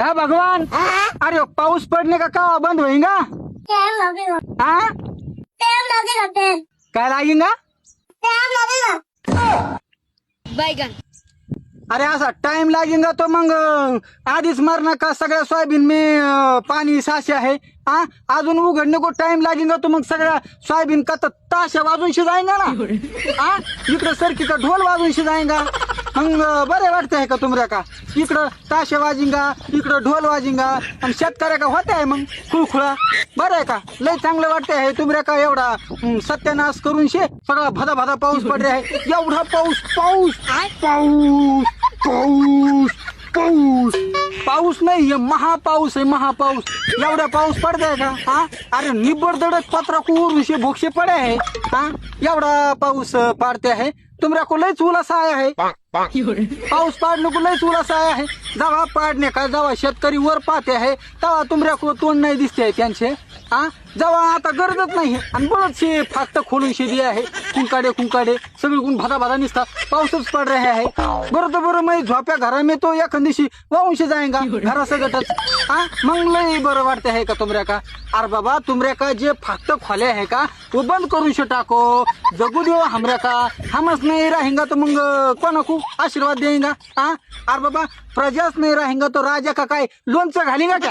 हा भगवान. अरे पाऊस पडने का का? बंद होईगा टाइम लगेगा हा टाइम लगेगा टाइम काय लागेगा टाइम लगेगा बैगन. अरे असा टाइम लागेगा तो मग. आधीच मरना का सगळ्या सोयाबीन में अं, पाणी साशे आहे? हा अजून उघडणे को टाइम लागेगा तो मग सगळ्या सोयाबीन का तर ताशा वाजून शिजायगा ना? हा इकडं सरकी का ढोल वाजून शिजायगा मग बरे वाटते आहे का तुमऱ्या का? इकडं ताशे वाजिंगा इकडं ढोल वाजिंगा आणि शेतकऱ्या का होते आहे मग? खुळखुळा. बरं आहे का? लय चांगलं वाटते आहे तुमऱ्या का एवढा सत्यानाश करून शे? सगळा भदा भदा पाऊस पडले आहे. एवढा पाऊस पाऊस पाऊस पाऊस पाऊस. पाऊस नाही हे महापाऊस आहे महापाऊस. एवढा पाऊस पडताय का? हा? अरे निब्बड दडक पत्रा कुरून शे भोक्षे पडे आहे. हा? एवढा पाऊस पाडते आहे. तुमऱ्या को लयच उलासा आहे. पाऊस पाडणं को लयच उलासा आहे. जेव्हा पाडणे का जेव्हा शेतकरी वर पाहते आहे. तेव्हा तुमऱ्या को तोंड नाही दिसते आहे त्यांचे. हा जेव्हा आता गरजच नाही आणि बरंचशे फाक्त खोलून शेती आहे. कुंकाडे कुंकाडे. सगळीकडून भदा भदा निसता पाऊसच पड रहे आहे. बरं तर बरं मग झोप्या घरा में तो एखाद दिवशी वाहून जाएगा घरा सगटच. हा मग लय बरं वाटते आहे का तुमऱ्या का? अरे बाबा तुमऱ्या का जे फाक्त खोले आहे का? वो बंद करून शे टाको. जगू देव हमऱ्या का? हमच नाही राहेंगा तो मग कोणा खूप आशीर्वाद देईगा हा अरे बाबा प्रजाच नाही राहेंगा तो राजा का काय? लोणचं घालेगा का?